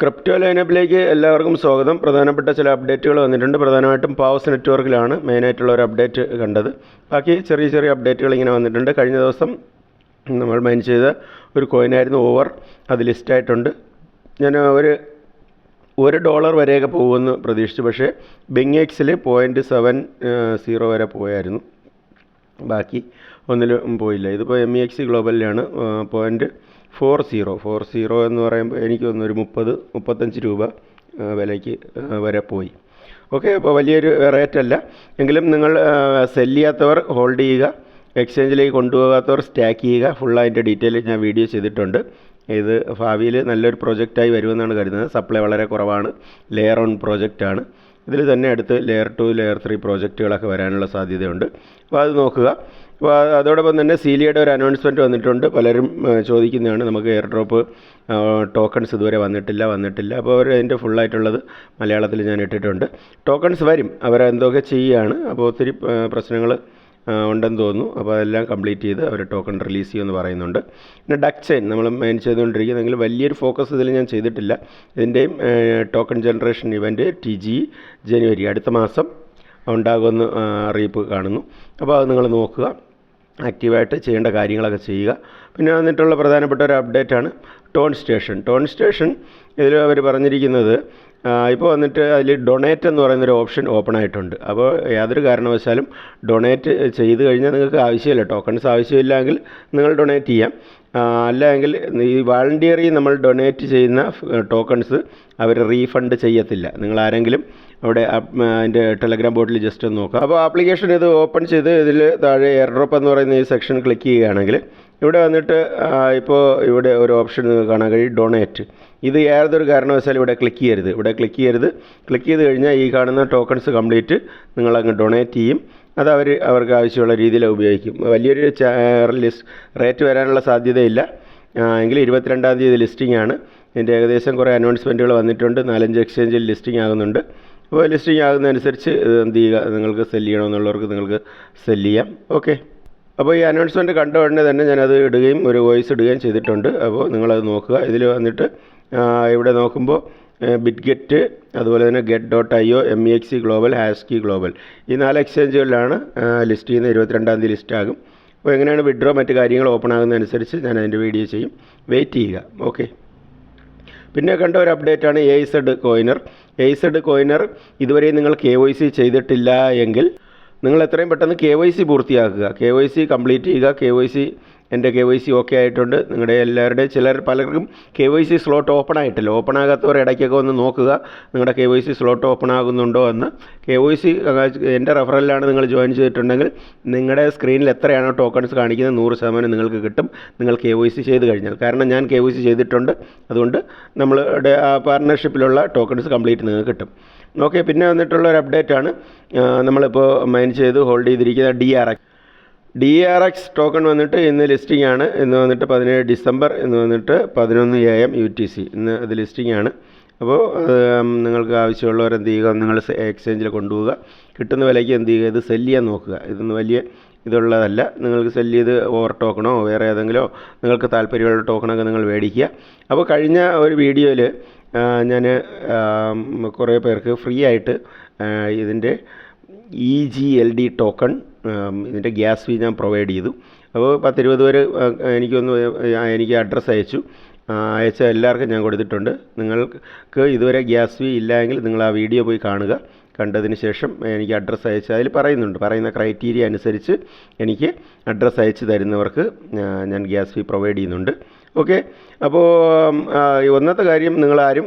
Crypto ലൈനപ്പിലേക്ക് എല്ലാവർക്കും സ്വാഗതം. പ്രധാനപ്പെട്ട ചില അപ്ഡേറ്റുകൾ വന്നിട്ടുണ്ട്. പ്രധാനമായിട്ടും പാവസ് നെറ്റ്വർക്കിലാണ് മെയിനായിട്ടുള്ള ഒരു അപ്ഡേറ്റ് കണ്ടത്. ബാക്കി ചെറിയ ചെറിയ അപ്ഡേറ്റുകൾ ഇങ്ങനെ വന്നിട്ടുണ്ട്. കഴിഞ്ഞ ദിവസം നമ്മൾ മൈൻ ചെയ്ത ഒരു കോയിനായിരുന്നു ഓവർ അത് ലിസ്റ്റായിട്ടുണ്ട് ഞാൻ ഒരു ഒരു ഡോളർ വരെയൊക്കെ പോകുമെന്ന് പ്രതീക്ഷിച്ചു. പക്ഷേ ബെങ്ങേക്സിൽ പോയിന്റ് സെവൻ സീറോ വരെ പോയായിരുന്നു. ബാക്കി ഒന്നിലും പോയില്ല. ഇതിപ്പോൾ M E X ഗ്ലോബലിലാണ് point four zero four zero എന്ന് പറയുമ്പോൾ എനിക്ക് തോന്നുന്നു ഒരു മുപ്പത് മുപ്പത്തഞ്ച് രൂപ വിലയ്ക്ക് വരെ പോയി. ഓക്കെ അപ്പോൾ വലിയൊരു റേറ്റ് അല്ല. എങ്കിലും നിങ്ങൾ സെൽ ചെയ്യാത്തവർ ഹോൾഡ് ചെയ്യുക. എക്സ്ചേഞ്ചിലേക്ക് കൊണ്ടുപോകാത്തവർ സ്റ്റാക്ക് ചെയ്യുക. ഫുൾ അതിന്റെ ഡീറ്റെയിൽ ഞാൻ വീഡിയോ ചെയ്തിട്ടുണ്ട്. ഇത് ഭാവിയിൽ നല്ലൊരു പ്രോജക്റ്റായി വരുമെന്നാണ് കരുതുന്നത്. സപ്ലൈ വളരെ കുറവാണ്. ലെയർ ഓൺ പ്രോജക്റ്റാണ് ഇതിൽ തന്നെ അടുത്ത് ലെയർ ടു ലെയർ ത്രീ പ്രോജക്റ്റുകളൊക്കെ വരാനുള്ള സാധ്യതയുണ്ട്. അപ്പോൾ അത് നോക്കുക. അപ്പോൾ അതോടൊപ്പം തന്നെ സീലിയുടെ ഒരു അനൗൺസ്മെന്റ് വന്നിട്ടുണ്ട്. പലരും ചോദിക്കുന്നതാണ്. നമുക്ക് എയർ ഡ്രോപ്പ് ടോക്കൺസ് ഇതുവരെ വന്നിട്ടില്ല വന്നിട്ടില്ല. അപ്പോൾ അവർ അതിന്റെ ഫുള്ളായിട്ടുള്ളത് മലയാളത്തിൽ ഞാൻ ഇട്ടിട്ടുണ്ട്. ടോക്കൺസ് വരും. അവരെന്തൊക്കെ ചെയ്യുകയാണ് അപ്പോൾ ഒത്തിരി പ്രശ്നങ്ങൾ ഉണ്ടെന്ന് തോന്നുന്നു. അപ്പോൾ അതെല്ലാം കംപ്ലീറ്റ് ചെയ്ത് അവർ ടോക്കൺ റിലീസ് ചെയ്യുമെന്ന് പറയുന്നുണ്ട്. പിന്നെ ഡക്ക് ചെയിൻ നമ്മൾ മെയിൻ ചെയ്തുകൊണ്ടിരിക്കുന്നെങ്കിൽ വലിയൊരു ഫോക്കസ് ഇതിൽ ഞാൻ ചെയ്തിട്ടില്ല. ഇതിന്റെയും token generation event T G ജനുവരി അടുത്ത മാസം ഉണ്ടാകുമെന്ന് അറിയിപ്പ് കാണുന്നു. അപ്പോൾ അത് നിങ്ങൾ നോക്കുക. ആക്റ്റീവായിട്ട് ചെയ്യേണ്ട കാര്യങ്ങളൊക്കെ ചെയ്യുക. പിന്നെ വന്നിട്ടുള്ള പ്രധാനപ്പെട്ട ഒരു അപ്ഡേറ്റാണ് ടോൺ സ്റ്റേഷൻ. ടോൺ സ്റ്റേഷൻ ഇതിൽ അവർ പറഞ്ഞിരിക്കുന്നത് ഇപ്പോൾ വന്നിട്ട് അതിൽ ഡൊണേറ്റ് എന്ന് പറയുന്നൊരു ഓപ്ഷൻ ഓപ്പൺ ആയിട്ടുണ്ട്. അപ്പോൾ യാതൊരു കാരണവശാലും ഡൊണേറ്റ് ചെയ്ത് കഴിഞ്ഞാൽ നിങ്ങൾക്ക് ആവശ്യമില്ല. ടോക്കൺസ് ആവശ്യമില്ലെങ്കിൽ നിങ്ങൾ ഡൊണേറ്റ് ചെയ്യാം. അല്ലെങ്കിൽ ഈ വാളണ്ടിയറി നമ്മൾ ഡൊണേറ്റ് ചെയ്യുന്ന ടോക്കൺസ് അവർ റീഫണ്ട് ചെയ്യത്തില്ല. നിങ്ങൾ ആരെങ്കിലും അവിടെ അതിന്റെ ടെലഗ്രാം ബോർഡിൽ ജസ്റ്റ് ഒന്ന് നോക്കുക. അപ്പോൾ ആപ്ലിക്കേഷൻ ഇത് ഓപ്പൺ ചെയ്ത് ഇതിൽ താഴെ എയർ ഡ്രോപ്പ് എന്ന് പറയുന്ന ഈ സെക്ഷൻ ക്ലിക്ക് ചെയ്യുകയാണെങ്കിൽ ഇവിടെ വന്നിട്ട് ഇപ്പോൾ ഇവിടെ ഒരു ഓപ്ഷൻ കാണാൻ കഴിയും. ഡൊണേറ്റ് ഇത് ഏതൊരു കാരണവശാലും ഇവിടെ ക്ലിക്ക് ചെയ്യരുത്. ഇവിടെ ക്ലിക്ക് ചെയ്യരുത്. ക്ലിക്ക് ചെയ്ത് കഴിഞ്ഞാൽ ഈ കാണുന്ന ടോക്കൺസ് കംപ്ലീറ്റ് നിങ്ങളങ്ങ് ഡൊണേറ്റ് ചെയ്യും. അത് അവർ അവർക്ക് ആവശ്യമുള്ള രീതിയിൽ ഉപയോഗിക്കും. വലിയൊരു ലിസ്റ്റ് റേറ്റ് വരാനുള്ള സാധ്യതയില്ല. എങ്കിൽ ഇരുപത്തിരണ്ടാം തീയതി ലിസ്റ്റിംഗ് ആണ്. ഇതിന്റെ ഏകദേശം കുറേ അനൗൺസ്മെന്റുകൾ വന്നിട്ടുണ്ട്. നാലഞ്ച് എക്സ്ചേഞ്ചിൽ ലിസ്റ്റിംഗ് ആകുന്നുണ്ട്. അപ്പോൾ ലിസ്റ്റിംഗ് ആകുന്നതനുസരിച്ച് ഇത് എന്ത് ചെയ്യുക? നിങ്ങൾക്ക് സെല്ല് ചെയ്യണമെന്നുള്ളവർക്ക് നിങ്ങൾക്ക് സെല്ല് ചെയ്യാം. ഓക്കെ അപ്പോൾ ഈ അനൗൺസ്മെന്റ് കണ്ട ഉടനെ തന്നെ ഞാനത് ഇടുകയും ഒരു വോയിസ് ഇടുകയും ചെയ്തിട്ടുണ്ട്. അപ്പോൾ നിങ്ങളത് നോക്കുക. ഇതിൽ വന്നിട്ട് ഇവിടെ നോക്കുമ്പോൾ ബിറ്റ് ഗെറ്റ് അതുപോലെ തന്നെ gate dot I O M E X global HashKey global ഈ നാല് എക്സ്ചേഞ്ചുകളിലാണ് ലിസ്റ്റ് ചെയ്യുന്നത്. ഇരുപത്തിരണ്ടാം തീയതി ലിസ്റ്റ് ആകും. അപ്പോൾ എങ്ങനെയാണ് വിഡ്രോ മറ്റ് കാര്യങ്ങൾ ഓപ്പൺ ആകുന്നതനുസരിച്ച് ഞാൻ അതിന്റെ വീഡിയോ ചെയ്യും. വെയിറ്റ് ചെയ്യുക. ഓക്കെ പിന്നെ കണ്ട ഒരു അപ്ഡേറ്റ് ആണ് A Z coiner A Z coiner ഇതുവരെയും നിങ്ങൾ കെ വൈ സി ചെയ്തിട്ടില്ല എങ്കിൽ നിങ്ങൾ എത്രയും പെട്ടെന്ന് കെ വൈ സി പൂർത്തിയാക്കുക. കെ വൈ സി കംപ്ലീറ്റ് ചെയ്യുക. കെ വൈ സി എന്റെ കെ വൈ സി ഓക്കെ ആയിട്ടുണ്ട്. നിങ്ങളുടെ എല്ലാവരുടെയും ചിലർ പലർക്കും K Y C slot open ആയിട്ടില്ല. ഓപ്പൺ ആകാത്തവർ ഇടയ്ക്കൊക്കെ ഒന്ന് നോക്കുക. നിങ്ങളുടെ K Y C slot open ആകുന്നുണ്ടോ എന്ന്. കെ വൈ സി എന്റെ റെഫറലിലാണ് നിങ്ങൾ ജോയിൻ ചെയ്തിട്ടുണ്ടെങ്കിൽ നിങ്ങളുടെ സ്ക്രീനിൽ എത്രയാണോ ടോക്കൺസ് കാണിക്കുന്നത് നൂറ് ശതമാനം നിങ്ങൾക്ക് കിട്ടും. നിങ്ങൾ കെ വൈ സി ചെയ്ത് കഴിഞ്ഞാൽ. കാരണം ഞാൻ കെ വൈ സി ചെയ്തിട്ടുണ്ട്. അതുകൊണ്ട് നമ്മളുടെ പാർട്ട്ണർഷിപ്പിലുള്ള ടോക്കൺസ് കംപ്ലീറ്റ് നിങ്ങൾക്ക് കിട്ടും. ഓക്കെ പിന്നെ വന്നിട്ടുള്ള ഒരു അപ്ഡേറ്റ് ആണ്. നമ്മളിപ്പോൾ മൈൻ ചെയ്ത് ഹോൾഡ് ചെയ്തിരിക്കുന്ന D R X D R X token വന്നിട്ട് ഇന്ന് ലിസ്റ്റിംഗ് ആണ്. ഇന്ന് വന്നിട്ട് പതിനേഴ് ഡിസംബർ എന്ന് വന്നിട്ട് പതിനൊന്ന് A M U T C ഇന്ന് അത് ലിസ്റ്റിംഗ് ആണ്. അപ്പോൾ നിങ്ങൾക്ക് ആവശ്യമുള്ളവർ എന്ത് ചെയ്യുക നിങ്ങൾ എക്സ്ചേഞ്ചിൽ കൊണ്ടുപോവുക. കിട്ടുന്ന വിലയ്ക്ക് എന്ത് ചെയ്യുക ഇത് സെൽ ചെയ്യാൻ നോക്കുക. ഇതൊന്നും വലിയ ഇതുള്ളതല്ല. നിങ്ങൾക്ക് സെൽ ചെയ്ത് ഓവർ ടോക്കണോ വേറെ ഏതെങ്കിലോ നിങ്ങൾക്ക് താല്പര്യമുള്ള ടോക്കണൊക്കെ നിങ്ങൾ മേടിക്കുക. അപ്പോൾ കഴിഞ്ഞ ഒരു വീഡിയോയിൽ ഞാൻ കുറേ പേർക്ക് ഫ്രീ ആയിട്ട് ഇതിന്റെ E G L D token ഇതിന്റെ ഗ്യാസ് ഫീ ഞാൻ പ്രൊവൈഡ് ചെയ്തു. അപ്പോൾ പത്തിരുപത് പേര് എനിക്കൊന്ന് എനിക്ക് അഡ്രസ്സ് അയച്ചു. അയച്ച എല്ലാവർക്കും ഞാൻ കൊടുത്തിട്ടുണ്ട്. നിങ്ങൾക്ക് ഇതുവരെ ഗ്യാസ് ഫീ ഇല്ല എങ്കിൽ നിങ്ങൾ ആ വീഡിയോ പോയി കാണുക. കണ്ടതിന് ശേഷം എനിക്ക് അഡ്രസ്സ് അയച്ച് അതിൽ പറയുന്നുണ്ട്. പറയുന്ന ക്രൈറ്റീരിയ അനുസരിച്ച് എനിക്ക് അഡ്രസ്സ് അയച്ച് തരുന്നവർക്ക് ഞാൻ ഗ്യാസ് ഫീ പ്രൊവൈഡ് ചെയ്യുന്നുണ്ട്. ഓക്കെ. അപ്പോൾ ഒന്നത്തെ കാര്യം നിങ്ങളാരും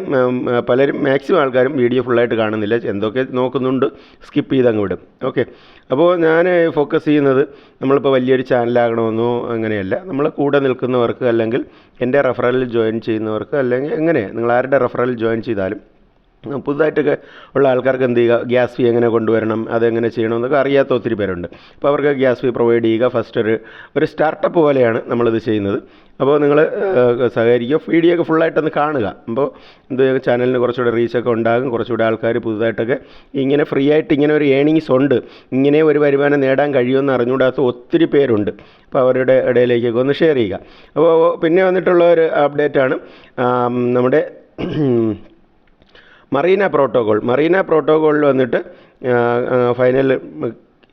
പലരും മാക്സിമം ആൾക്കാരും വീഡിയോ ഫുള്ളായിട്ട് കാണുന്നില്ല. എന്തൊക്കെ നോക്കുന്നുണ്ട് സ്കിപ്പ് ചെയ്ത് അങ്ങ് വിടും. ഓക്കെ. അപ്പോൾ ഞാൻ ഫോക്കസ് ചെയ്യുന്നത് നമ്മളിപ്പോൾ വലിയൊരു ചാനലാകണമെന്നോ അങ്ങനെയല്ല. നമ്മൾ കൂടെ നിൽക്കുന്നവർക്ക് അല്ലെങ്കിൽ എന്റെ റെഫറലിൽ ജോയിൻ ചെയ്യുന്നവർക്ക് അല്ലെങ്കിൽ എങ്ങനെ നിങ്ങൾ ആരുടെ റെഫറലിൽ ജോയിൻ ചെയ്താലും പുതുതായിട്ടൊക്കെ ഉള്ള ആൾക്കാർക്ക് എന്ത് ചെയ്യുക ഗ്യാസ് ഫീ എങ്ങനെ കൊണ്ടുവരണം അതെങ്ങനെ ചെയ്യണമെന്നൊക്കെ അറിയാത്ത ഒത്തിരി പേരുണ്ട്. അപ്പോൾ അവർക്ക് ഗ്യാസ് ഫീ പ്രൊവൈഡ് ചെയ്യുക. ഫസ്റ്റ് ഒരു ഒരു സ്റ്റാർട്ടപ്പ് പോലെയാണ് നമ്മളിത് ചെയ്യുന്നത്. അപ്പോൾ നിങ്ങൾ സഹകരിക്കുക. വീഡിയോ ഫുള്ളായിട്ടൊന്ന് കാണുക. അപ്പോൾ എന്ത് ചാനലിന് കുറച്ചുകൂടെ റീച്ചൊക്കെ ഉണ്ടാകും. കുറച്ചുകൂടെ ആൾക്കാർ പുതുതായിട്ടൊക്കെ ഇങ്ങനെ ഫ്രീ ആയിട്ട് ഇങ്ങനെ ഒരു ഏണിങ്സ് ഉണ്ട്. ഇങ്ങനെ ഒരു വരുമാനം നേടാൻ കഴിയുമെന്ന് അറിഞ്ഞുകൂടാത്ത ഒത്തിരി പേരുണ്ട്. അപ്പോൾ അവരുടെ ഇടയിലേക്കൊക്കെ ഒന്ന് ഷെയർ ചെയ്യുക. അപ്പോൾ പിന്നെ വന്നിട്ടുള്ള ഒരു അപ്ഡേറ്റാണ് നമ്മുടെ മറീന പ്രോട്ടോകോൾ. മറീന പ്രോട്ടോകോളിൽ വന്നിട്ട് ഫൈനൽ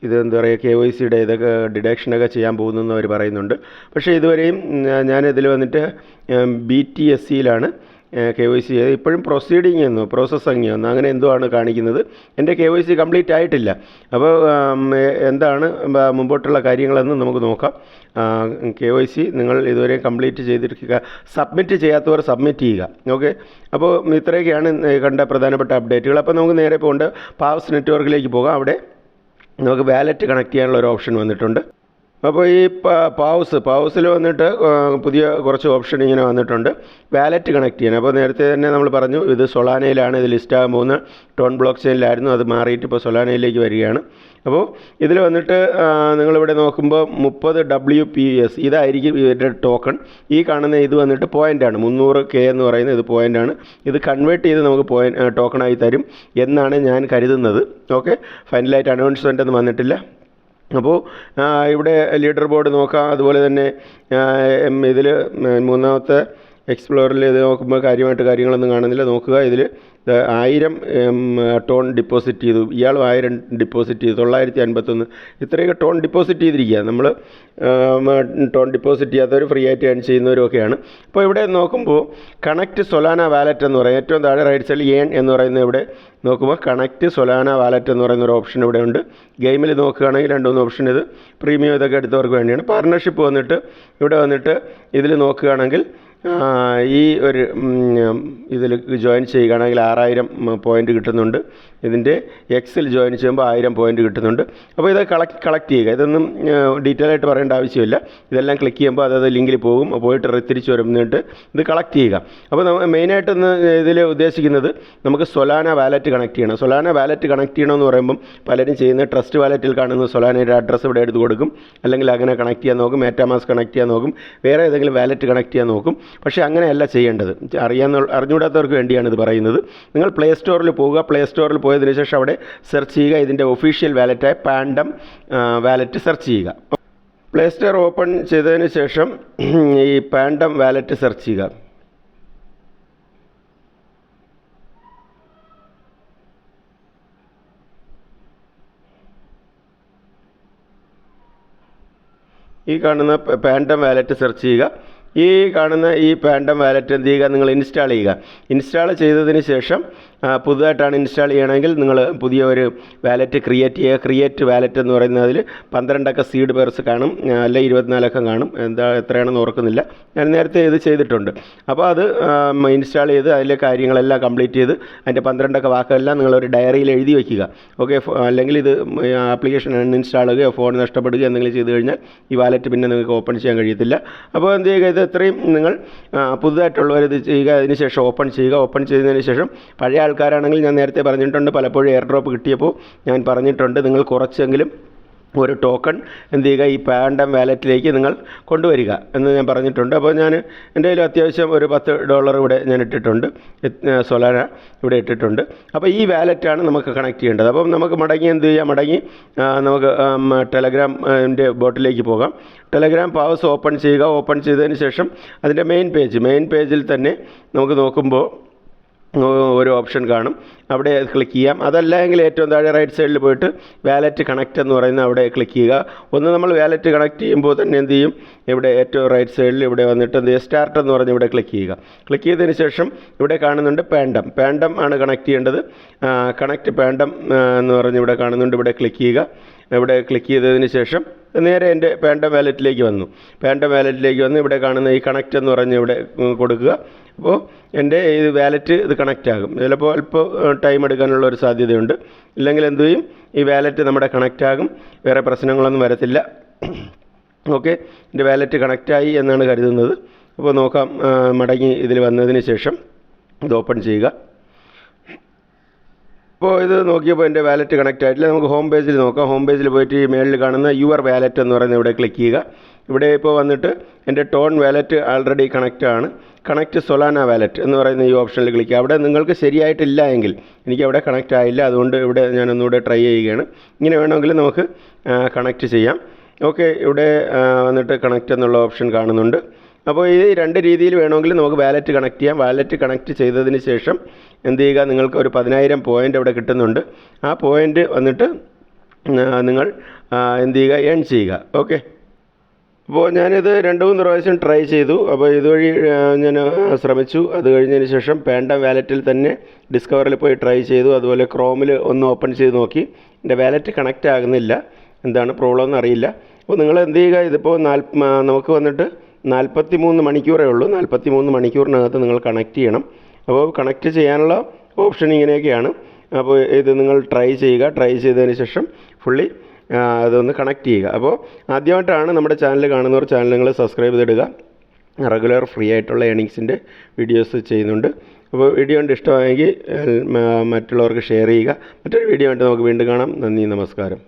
ഇത് എന്താ പറയുക കെ വൈ സിയുടെ ഇതൊക്കെ ഡിഡക്ഷനൊക്കെ ചെയ്യാൻ പോകുന്നു അവർ പറയുന്നുണ്ട്. പക്ഷേ ഇതുവരെയും ഞാനിതിൽ വന്നിട്ട് ബി ടി എസ് സിയിലാണ് കെ വൈ സി ചെയ്ത് ഇപ്പോഴും പ്രൊസീഡിങ് എന്നു പ്രോസസ്സിങ് എന്നോ അങ്ങനെ എന്തോ ആണ് കാണിക്കുന്നത്. എന്റെ കെ വൈ സി കംപ്ലീറ്റ് ആയിട്ടില്ല. അപ്പോൾ എന്താണ് മുമ്പോട്ടുള്ള കാര്യങ്ങളെന്ന് നമുക്ക് നോക്കാം. കെ വൈ സി നിങ്ങൾ ഇതുവരെ കംപ്ലീറ്റ് ചെയ്തിരിക്കുക സബ്മിറ്റ് ചെയ്യാത്തവർ സബ്മിറ്റ് ചെയ്യുക. ഓക്കെ? അപ്പോൾ ഇത്രയൊക്കെയാണ് കണ്ട പ്രധാനപ്പെട്ട അപ്ഡേറ്റുകൾ. അപ്പോൾ നമുക്ക് നേരെ പോകേണ്ട പാവസ് നെറ്റ്വർക്കിലേക്ക് പോകാം. അവിടെ നമുക്ക് വാലറ്റ് കണക്ട് ചെയ്യാനുള്ള ഒരു ഓപ്ഷൻ വന്നിട്ടുണ്ട്. അപ്പോൾ ഈ പ- പാവസ് പാവസിൽ വന്നിട്ട് പുതിയ കുറച്ച് ഓപ്ഷൻ ഇങ്ങനെ വന്നിട്ടുണ്ട്. വാലറ്റ് കണക്ട് ചെയ്യാൻ അപ്പോൾ നേരത്തെ തന്നെ നമ്മൾ പറഞ്ഞു ഇത് സൊളാനയിലാണ് ഇത് ലിസ്റ്റ് ആകാൻ പോകുന്ന ടോൺ ബ്ലോക്ക് ചെയിനിലായിരുന്നു അത് മാറിയിട്ട് ഇപ്പോൾ സൊളാനയിലേക്ക് വരികയാണ്. അപ്പോൾ ഇതിൽ വന്നിട്ട് നിങ്ങളിവിടെ നോക്കുമ്പോൾ മുപ്പത് ഡബ്ല്യു പി എസ് ഇതായിരിക്കും ഇവരുടെ ടോക്കൺ ഈ കാണുന്ന ഇത് വന്നിട്ട് പോയിന്റാണ് മുന്നൂറ് കെ എന്ന് പറയുന്നത് ഇത് പോയിന്റാണ് ഇത് കൺവേർട്ട് ചെയ്ത് നമുക്ക് പോയിന്റ് ടോക്കണായി തരും എന്നാണ് ഞാൻ കരുതുന്നത്. ഓക്കെ ഫൈനലായിട്ട് അനൗൺസ്മെന്റ് ഒന്നും വന്നിട്ടില്ല. അപ്പോൾ ഇവിടെ ലീഡർ ബോർഡ് നോക്കാം. അതുപോലെ തന്നെ ഇതിൽ മൂന്നാമത്തെ എക്സ്പ്ലോറിൽ ഇത് നോക്കുമ്പോൾ കാര്യമായിട്ട് കാര്യങ്ങളൊന്നും കാണുന്നില്ല. നോക്കുക ഇതിൽ ആയിരം ടോൺ ഡിപ്പോസിറ്റ് ചെയ്തു. ഇയാളും ആയിരം ഡിപ്പോസിറ്റ് ചെയ്തു. തൊള്ളായിരത്തി അൻപത്തൊന്ന് ഇത്രയൊക്കെ ടോൺ ഡിപ്പോസിറ്റ് ചെയ്തിരിക്കുക നമ്മൾ ടോൺ ഡിപ്പോസിറ്റ് ചെയ്യാത്തവർ ഫ്രീ ആയിട്ട് ഏൺ ചെയ്യുന്നവരും ഒക്കെയാണ് അപ്പോൾ ഇവിടെ നോക്കുമ്പോൾ കണക്ട് സൊലാന വാലറ്റ് എന്ന് പറയും. ഏറ്റവും താഴെ റൈറ്റ് സൈഡിൽ ഏൺ എന്ന് പറയുന്ന ഇവിടെ നോക്കുമ്പോൾ കണക്ട് സൊലാന വാലറ്റ് എന്ന് പറയുന്ന ഒരു ഓപ്ഷൻ ഇവിടെ ഉണ്ട്. ഗെയിമിൽ നോക്കുകയാണെങ്കിൽ രണ്ട് മൂന്ന് ഓപ്ഷൻ ഇത്. പ്രീമിയം ഇതൊക്കെ എടുത്തവർക്ക് വേണ്ടിയാണ്. പാർട്ണർഷിപ്പ് വന്നിട്ട് ഇവിടെ വന്നിട്ട് ഇതിൽ നോക്കുകയാണെങ്കിൽ ഈ ഒരു ഇതിൽ ജോയിൻ ചെയ്യുകയാണെങ്കിൽ ആറായിരം പോയിന്റ് കിട്ടുന്നുണ്ട്. ഇതിന്റെ എക്സിൽ ജോയിൻ ചെയ്യുമ്പോൾ ആയിരം പോയിന്റ് കിട്ടുന്നുണ്ട്. അപ്പോൾ ഇത് കളക്ട് കളക്ട് ചെയ്യുക. ഇതൊന്നും ഡീറ്റെയിൽ ആയിട്ട് പറയേണ്ട ആവശ്യമില്ല. ഇതെല്ലാം ക്ലിക്ക് ചെയ്യുമ്പോൾ അതത് ലിങ്കിൽ പോകും. പോയിട്ട് തിരിച്ചു വരുന്നിട്ട് ഇത് കളക്ട് ചെയ്യുക. അപ്പോൾ മെയിനായിട്ട് ഇന്ന് ഇതിൽ ഉദ്ദേശിക്കുന്നത് നമുക്ക് സൊലാന വാലറ്റ് കണക്ട് ചെയ്യണം. സൊലാന വാലറ്റ് കണക്ട് ചെയ്യണമെന്ന് പറയുമ്പം പലരും ചെയ്യുന്ന ട്രസ്റ്റ് വാലറ്റിൽ കാണുന്ന സൊലാനയുടെ അഡ്രസ്സ് ഇവിടെ എടുത്ത് കൊടുക്കും. അല്ലെങ്കിൽ അങ്ങനെ കണക്ട് ചെയ്യാൻ നോക്കും. മേറ്റാമാസ് കണക്ട് ചെയ്യാൻ നോക്കും. വേറെ ഏതെങ്കിലും വാലറ്റ് കണക്ട് ചെയ്യാൻ നോക്കും. പക്ഷേ അങ്ങനെയല്ല ചെയ്യേണ്ടത്. അറിയാൻ അറിഞ്ഞുകൂടാത്തവർക്ക് വേണ്ടിയാണ് ഇത് പറയുന്നത്. നിങ്ങൾ പ്ലേ സ്റ്റോറിൽ പോവുക പ്ലേ സ്റ്റോറിൽ പോയതിനു ശേഷം അവിടെ സെർച്ച് ചെയ്യുക. ഇതിന്റെ ഒഫീഷ്യൽ വാലറ്റായ പാൻഡം വാലറ്റ് സെർച്ച് ചെയ്യുക. പ്ലേ സ്റ്റോർ ഓപ്പൺ ചെയ്തതിന് ശേഷം ഈ പാൻഡം വാലറ്റ് സെർച്ച് ചെയ്യുക. ഈ കാണുന്ന പാൻഡം വാലറ്റ് സെർച്ച് ചെയ്യുക. ഈ കാണുന്ന ഈ പാൻഡം വാലറ്റ് എന്ത് ചെയ്യുക? നിങ്ങൾ ഇൻസ്റ്റാൾ ചെയ്യുക. ഇൻസ്റ്റാൾ ചെയ്തതിന് ശേഷം പുതുതായിട്ടാണ് ഇൻസ്റ്റാൾ ചെയ്യണമെങ്കിൽ നിങ്ങൾ പുതിയ ഒരു വാലറ്റ് ക്രിയേറ്റ് ചെയ്യുക. ക്രിയേറ്റ് വാലറ്റ് എന്ന് പറയുന്നതിൽ പന്ത്രണ്ടക്ക സീഡ് പേഴ്സ് കാണും അല്ലെ ഇരുപത്തിനാലക്കം കാണും. എന്താ എത്രയാണെന്ന് ഓർക്കുന്നില്ല. ഞാൻ നേരത്തെ ഇത് ചെയ്തിട്ടുണ്ട്. അപ്പോൾ അത് ഇൻസ്റ്റാൾ ചെയ്ത് അതിലെ കാര്യങ്ങളെല്ലാം കംപ്ലീറ്റ് ചെയ്ത് അതിന്റെ പന്ത്രണ്ടക്ക വാക്കെല്ലാം നിങ്ങളൊരു ഡയറിയിൽ എഴുതി വയ്ക്കുക ഓക്കെ അല്ലെങ്കിൽ ഇത് ആപ്ലിക്കേഷൻ അൺഇൻസ്റ്റാൾ ചെയ്യുകയോ ഫോൺ നഷ്ടപ്പെടുകയോ എന്തെങ്കിലും ചെയ്ത് കഴിഞ്ഞാൽ ഈ വാലറ്റ് പിന്നെ നിങ്ങൾക്ക് ഓപ്പൺ ചെയ്യാൻ കഴിയത്തില്ല. അപ്പോൾ എന്ത് ചെയ്യുക ഇത് ഇത്രയും നിങ്ങൾ പുതുതായിട്ടുള്ളവർ ഇത് ചെയ്യുക അതിനുശേഷം ഓപ്പൺ ചെയ്യുക. ഓപ്പൺ ചെയ്തതിന് ശേഷം പഴയ ആൾക്കാരാണെങ്കിൽ ഞാൻ നേരത്തെ പറഞ്ഞിട്ടുണ്ട് പലപ്പോഴും എയർ ഡ്രോപ്പ് കിട്ടിയപ്പോൾ ഞാൻ പറഞ്ഞിട്ടുണ്ട് നിങ്ങൾ കുറച്ചെങ്കിലും ഒരു ടോക്കൺ എന്ത് ചെയ്യുക ഈ പാൻഡം വാലറ്റിലേക്ക് നിങ്ങൾ കൊണ്ടുവരിക എന്ന് ഞാൻ പറഞ്ഞിട്ടുണ്ട്. അപ്പോൾ ഞാൻ എന്റെ കയ്യിൽ അത്യാവശ്യം ഒരു പത്ത് ഡോളർ ഇവിടെ ഞാൻ ഇട്ടിട്ടുണ്ട് സൊലാന ഇവിടെ ഇട്ടിട്ടുണ്ട്. അപ്പോൾ ഈ വാലറ്റാണ് നമുക്ക് കണക്ട് ചെയ്യേണ്ടത്. അപ്പം നമുക്ക് മടങ്ങി എന്ത് ചെയ്യാം? മടങ്ങി നമുക്ക് ടെലഗ്രാമിന്റെ ബോട്ടിലേക്ക് പോകാം. ടെലഗ്രാം പാവസ് ഓപ്പൺ ചെയ്യുക. ഓപ്പൺ ചെയ്തതിന് ശേഷം അതിന്റെ മെയിൻ പേജ് മെയിൻ പേജിൽ തന്നെ നമുക്ക് നോക്കുമ്പോൾ ഒരു ഓപ്ഷൻ കാണും. അവിടെ ക്ലിക്ക് ചെയ്യാം. അതല്ല എങ്കിൽ ഏറ്റവും താഴെ റൈറ്റ് സൈഡിൽ പോയിട്ട് വാലറ്റ് കണക്റ്റ് എന്ന് പറയുന്ന അവിടെ ക്ലിക്ക് ചെയ്യുക. ഒന്ന് നമ്മൾ വാലറ്റ് കണക്ട് ചെയ്യുമ്പോൾ തന്നെ എന്ത് ചെയ്യും? ഇവിടെ ഏറ്റവും റൈറ്റ് സൈഡിൽ ഇവിടെ വന്നിട്ട് എന്ത് സ്റ്റാർട്ട് എന്ന് പറഞ്ഞ് ഇവിടെ ക്ലിക്ക് ചെയ്യുക. ക്ലിക്ക് ചെയ്തതിന് ശേഷം ഇവിടെ കാണുന്നുണ്ട് പാൻഡം പാൻഡം ആണ് കണക്ട് ചെയ്യേണ്ടത്. കണക്ട് പാൻഡം എന്ന് പറഞ്ഞ് ഇവിടെ കാണുന്നുണ്ട്. ഇവിടെ ക്ലിക്ക് ചെയ്യുക. ഇവിടെ ക്ലിക്ക് ചെയ്തതിന് ശേഷം നേരെ എന്റെ പേണ്ട വാലറ്റിലേക്ക് വന്നു. പേണ്ട വാലറ്റിലേക്ക് വന്ന് ഇവിടെ കാണുന്ന ഈ കണക്റ്റ് എന്ന് പറഞ്ഞ് ഇവിടെ കൊടുക്കുക. അപ്പോൾ എന്റെ ഇത് വാലറ്റ് ഇത് കണക്റ്റ് ആകും. ചിലപ്പോൾ അല്പം ടൈം എടുക്കാനുള്ള ഒരു സാധ്യതയുണ്ട്. ഇല്ലെങ്കിൽ എന്തു ചെയ്യും? ഈ വാലറ്റ് നമ്മുടെ കണക്റ്റ് ആകും. വേറെ പ്രശ്നങ്ങളൊന്നും വരത്തില്ല. ഓക്കെ എന്റെ വാലറ്റ് കണക്റ്റായി എന്നാണ് കരുതുന്നത്. അപ്പോൾ നോക്കാം മടങ്ങി ഇതിൽ വന്നതിന് ശേഷം ഇത് ഓപ്പൺ ചെയ്യുക. ഇപ്പോൾ ഇത് നോക്കിയപ്പോൾ എന്റെ വാലറ്റ് കണക്റ്റ് ആയിട്ടില്ല. നമുക്ക് ഹോം പേജിൽ നോക്കാം. ഹോം പേജിൽ പോയിട്ട് മേളിൽ കാണുന്ന യുവർ വാലറ്റ് എന്ന് പറയുന്ന ഇവിടെ ക്ലിക്ക് ചെയ്യുക. ഇവിടെ ഇപ്പോൾ വന്നിട്ട് എന്റെ ടോൺ വാലറ്റ് ആൾറെഡി കണക്റ്റ് ആണ്. കണക്റ്റ് സൊലാന വാലറ്റ് എന്ന് പറയുന്ന ഈ ഓപ്ഷനിൽ ക്ലിക്ക് അവിടെ നിങ്ങൾക്ക് ശരിയായിട്ടില്ല എങ്കിൽ എനിക്ക് അവിടെ കണക്റ്റ് ആയില്ല. അതുകൊണ്ട് ഇവിടെ ഞാൻ ഒന്നുകൂടെ ട്രൈ ചെയ്യുകയാണ്. ഇങ്ങനെ വേണമെങ്കിൽ നമുക്ക് കണക്റ്റ് ചെയ്യാം. ഓക്കെ ഇവിടെ വന്നിട്ട് കണക്റ്റ് എന്നുള്ള ഓപ്ഷൻ കാണുന്നുണ്ട്. അപ്പോൾ ഈ രണ്ട് രീതിയിൽ വേണമെങ്കിൽ നമുക്ക് വാലറ്റ് കണക്ട് ചെയ്യാം. വാലറ്റ് കണക്ട് ചെയ്തതിന് ശേഷം എന്ത് ചെയ്യുക നിങ്ങൾക്ക് ഒരു പതിനായിരം പോയിന്റ് അവിടെ കിട്ടുന്നുണ്ട്. ആ പോയിന്റ് വന്നിട്ട് നിങ്ങൾ എന്ത് ചെയ്യുക ഏൺ ചെയ്യുക. ഓക്കെ അപ്പോൾ ഞാനിത് രണ്ട് മൂന്ന് പ്രാവശ്യം ട്രൈ ചെയ്തു. അപ്പോൾ ഇതുവഴി ഞാൻ ശ്രമിച്ചു. അത് കഴിഞ്ഞതിന് ശേഷം പാൻഡ വാലറ്റിൽ തന്നെ ഡിസ്കവറിൽ പോയി ട്രൈ ചെയ്തു. അതുപോലെ ക്രോമിൽ ഒന്ന് ഓപ്പൺ ചെയ്ത് നോക്കി. എന്റെ വാലറ്റ് കണക്റ്റ് ആകുന്നില്ല. എന്താണ് പ്രോബ്ലം എന്ന് അറിയില്ല. അപ്പോൾ നിങ്ങൾ എന്ത് ചെയ്യുക ഇതിപ്പോൾ നാൽപ്പ നമുക്ക് വന്നിട്ട് നാൽപ്പത്തി മൂന്ന് മണിക്കൂറേ ഉള്ളൂ. നാൽപ്പത്തി മൂന്ന് മണിക്കൂറിനകത്ത് നിങ്ങൾ കണക്ട് ചെയ്യണം. അപ്പോൾ കണക്ട് ചെയ്യാനുള്ള ഓപ്ഷൻ ഇങ്ങനെയൊക്കെയാണ്. അപ്പോൾ ഇത് നിങ്ങൾ ട്രൈ ചെയ്യുക. ട്രൈ ചെയ്തതിന് ശേഷം ഫുള്ളി അതൊന്ന് കണക്ട് ചെയ്യുക. അപ്പോൾ ആദ്യമായിട്ടാണ് നമ്മുടെ ചാനൽ കാണുന്നവർ ചാനൽ നിങ്ങൾ സബ്സ്ക്രൈബ് ചെയ്തിടുക. റെഗുലർ ഫ്രീ ആയിട്ടുള്ള ഏണിങ്സിന്റെ വീഡിയോസ് ചെയ്യുന്നുണ്ട്. അപ്പോൾ വീഡിയോ കണ്ട് ഇഷ്ടമായെങ്കിൽ മറ്റുള്ളവർക്ക് ഷെയർ ചെയ്യുക. മറ്റൊരു വീഡിയോ ആയിട്ട് നമുക്ക് വീണ്ടും കാണാം. നന്ദി നമസ്കാരം.